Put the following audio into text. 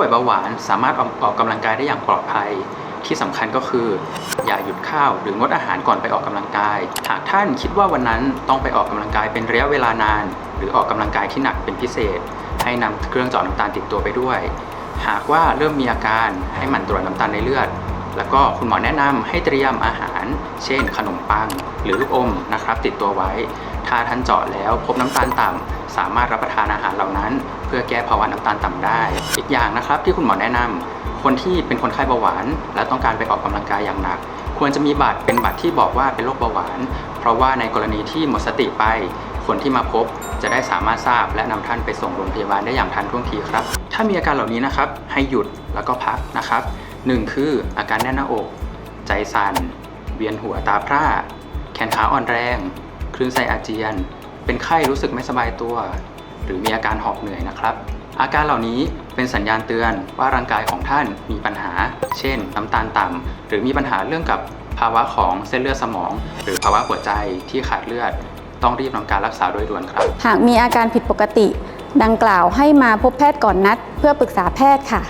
ป่วยเบาหวานสามารถออกออกกำลังกายได้อย่างปลอดภัย ที่สำคัญก็คือ อย่าหยุดข้าวหรืองดอาหารก่อนไปออกกำลังกาย หากท่านคิดว่าวันนั้นต้องไปออกกำลังกายเป็นระยะเวลานาน หรือออกกำลังกายที่หนักเป็นพิเศษ ให้นำเครื่องเจาะน้ำตาลติดตัวไปด้วย หากว่าเริ่มมีอาการให้หมั่นตรวจน้ำตาลในเลือด แล้วก็คุณหมอแนะนำให้เตรียมอาหาร เช่น ขนมปัง หรือลูกอมนะครับติดตัวไว้ ถ้าท่านเจาะแล้วพบน้ำตาลต่ำสามารถรับประทานอาหารเหล่านั้น เพื่อแก้ภาวะน้ำตาลต่ำได้ อีกอย่างนะครับที่คุณหมอแนะนำคนที่เป็นคนไข้เบาหวาน และต้องการไปออกกำลังกายอย่างหนัก ควรจะมีบัตรเป็นบัตรที่บอกว่าเป็นโรคเบาหวาน เพราะว่าในกรณีที่หมดสติไป คนที่มาพบจะได้สามารถทราบและนำท่านไปส่งโรงพยาบาลได้อย่างทันท่วงทีครับ ถ้ามีอาการเหล่านี้นะครับให้หยุดแล้วก็พักนะครับหนึ่งคืออาการแน่นหน้าอก ใจสั่น เวียนหัวตาพร่า แขนขาอ่อนแรง ลื่นไส้อาเจียน เป็นไข้รู้สึกไม่สบายตัว หรือมีอาการหอบเหนื่อยนะครับ อาการเหล่านี้เป็นสัญญาณเตือนว่าร่างกายของท่านมีปัญหา เช่น น้ำตาลต่ำหรือมีปัญหาเรื่องกับภาวะของเส้นเลือดสมอง หรือภาวะหัวใจที่ขาดเลือด ต้องรีบทำการรักษาโดยด่วนครับ หากมีอาการผิดปกติ ดังกล่าวให้มาพบแพทย์ก่อนนัด เพื่อปรึกษาแพทย์ค่ะ